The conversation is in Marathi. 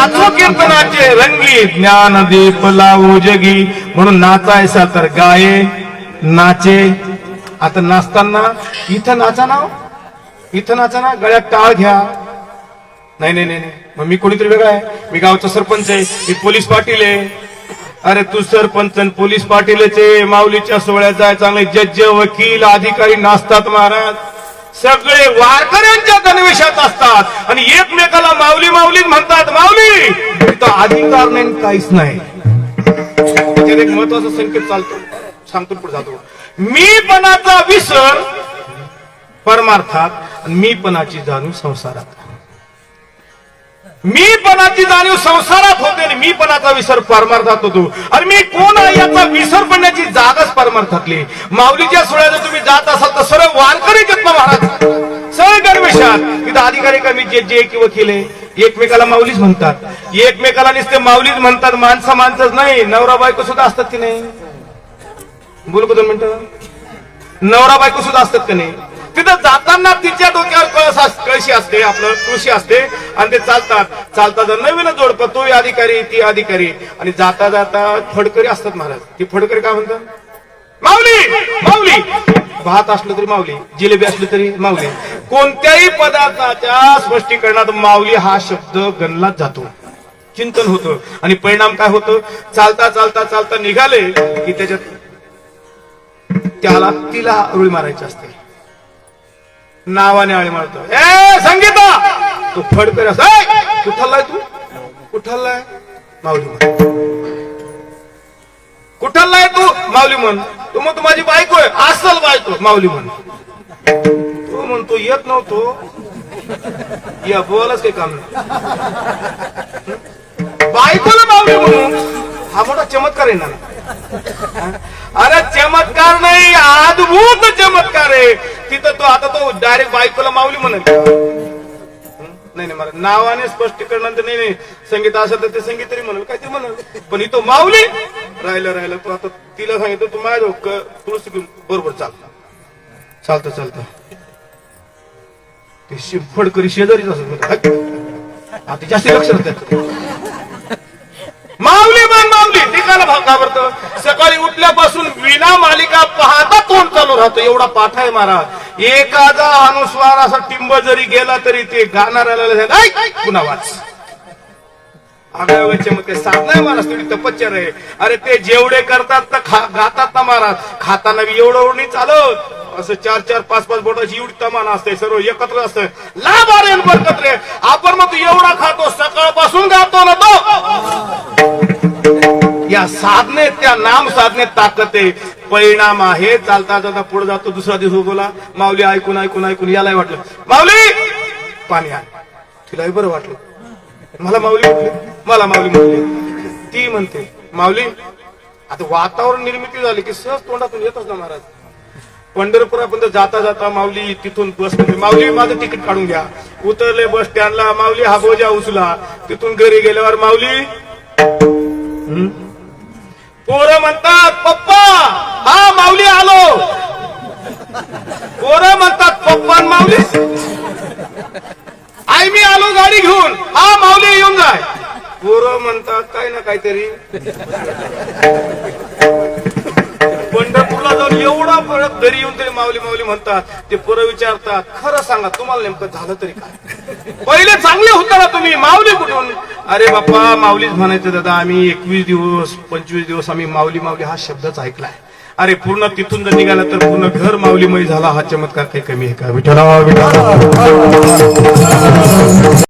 नाचो कीर्तनाचे रंगी ज्ञान दीप लावू जगी. म्हणून नाचायचा तर गाये नाचे. आता नाचताना इथं नाचा ना हो. इथं नाचा ना गळ्यात टाळ घ्या. नाही नाही नाही नाही. मग मी कोणीतरी वेगळा आहे. मी गावचा सरपंच आहे. मी पोलीस पाटील आहे. अरे तू सरपंच आणि पोलीस पाटीलचे माऊलीच्या सोहळ्यात जाय चांगले जज वकील अधिकारी नाचतात महाराज. सगळे वारकऱ्यांच्या गणवेशात असतात. आणि एकमेकाला माऊली माऊली म्हणतात माऊली तिथं अधिकार नाही काहीच नाही. त्याच्यात एक महत्त्वाचा संकेत चालतो. सांगतो पुढे जातो. मीपणाचा विसर परमार्थात आणि मीपणाची जाणीव संसारात. मीपणाची जाणीव संसारात होते आणि मीपणाचा विसर परमार्थात होतो आणि मी कोण आहे याचा विसर पडण्याची जागाच परमार्थातली माऊलीच्या सोहळ्यात जर तुम्ही जात असाल तर सर्व वारकरी जन्म महाराज. सर्व गणवेशात तिथं अधिकारी कमी जे जे किंवा केले. एकमेकाला माऊलीच म्हणतात. एकमेकाला नुसते माऊलीच म्हणतात. माणसं माणसंच नाही. नवरा बायको सुद्धा असतात की नाही? बोलू का दोन मिनिटं? नवरा बायको सुद्धा असतात की नाही? तिथं जाताना तिच्या डोक्यावर कळशी असते आपलं कृषी असते आणि ते चालतात. चालता जर नवीन जोडप तो अधिकारी ती अधिकारी. आणि जाता जाता फडकरी असतात महाराज. ती फडकरी काय म्हणतात? माऊली! माऊली! भात असलं तरी माऊली जिलेबी असली तरी माऊली. कोणत्याही पदार्थाच्या स्पष्टीकरणात माऊली हा शब्द गणलाच जातो. चिंतन होतं. आणि परिणाम काय होतं? चालता चालता चालता निघाले की त्याच्यात त्याला तिला रुळी मारायची असते. नावाने आळी मारतो ए संगीता! तू फडकर अस. कुठलाय तू? कुठलाय? माऊली म्हण. कुठलाय तू? माऊली म्हण. तू मग तू माझी बायको आहे. असल बायको माऊली म्हण. तू म्हणतो येत नव्हतो. या बोलाच काही काम नाही. बायकोला माऊली म्हणून हा मोठा चमत्कार आहे ना. अरे चमत्कार नाही अद्भुत चमत्कार आहे तिथं तो आता तो डायरेक्ट बायकोला माऊली म्हणत. नाही नाही मला नावाने स्पष्टीकरण नाही नाही. संगीत असेल तर ते संगीत तरी म्हणेल काय ते पण इथं माऊली? राहिलं राहिलं. तू आता तिला सांगितलं तू माझ्या तुळस बरोबर चाल. चालतं चालतं. ते शि- शेजारीच असत आता जास्त लक्ष माऊली मान माऊली. टिकाला भाव घाबरत. सकाळी उठल्यापासून विना मालिका पाहता तोंड चालू राहतो. एवढा पाठ आहे महाराज एखादा अनुस्वार असा टिंब जरी गेला तरी ते गाणाऱ्याला पुन्हा वाच. अगं मग ते साधना महाराज तुम्ही तपश्चर आहे. अरे ते जेवढे करतात तर खा- गातात ना महाराज खाताना बी एवढं एवढं चालत. असं चार चार पाच पाच बोटाची एवढी तमान असते सर्व एकत्र असतं. लाभ अरे आणि बरकत रे. आपण मग एवढा खातो सकाळपासून गातो ना तो. या साधनेत त्या नाम साधनेत ताकद आहे. परिणाम आहे. चालता चालता पुढे जातो दुसरा दिवस बोला माऊली ऐकून ऐकून ऐकून यालाही वाटलं. माऊली! पाणी आण. तिलाही बरं वाटलं. मला माऊली म्हटली. मला माऊली म्हटली. ती म्हणते माऊली आता वातावरण निर्मिती झाली की सहज तोंडातून येतच ना महाराज. पंढरपुरापर्यंत जाता जाता माऊली तिथून बस माऊली माझं तिकीट काढून घ्या. उतरले बस स्टँडला माऊली हा बोजा उचला. तिथून घरी गेल्यावर माऊली पोरं म्हणतात पप्पा हा माऊली आलो पोर म्हणतात पप्पा माऊली. आई मी आलो गाडी घेऊन. हा माऊली येऊन जाय पोर म्हणतात काय ना काहीतरी. पंढरपूरला जाऊन एवढा फरक घरी येऊन तरी माऊली माऊली म्हणतात. ते पोरं विचारतात खरं सांगा तुम्हाला नेमकं झालं तरी काय? पहिले चांगले होता ना तुम्ही माऊली कुठून? अरे बाप्पा माऊलीच म्हणायचं दादा आम्ही एकवीस दिवस पंचवीस दिवस आम्ही माऊली माऊली हा शब्दच ऐकलाय. अरे पूर्ण तिथून जर निघाला तर पूर्ण घर माऊलीमय झाला. हा चमत्कार काही कमी आहे का? विठ्ठला विठ्ठला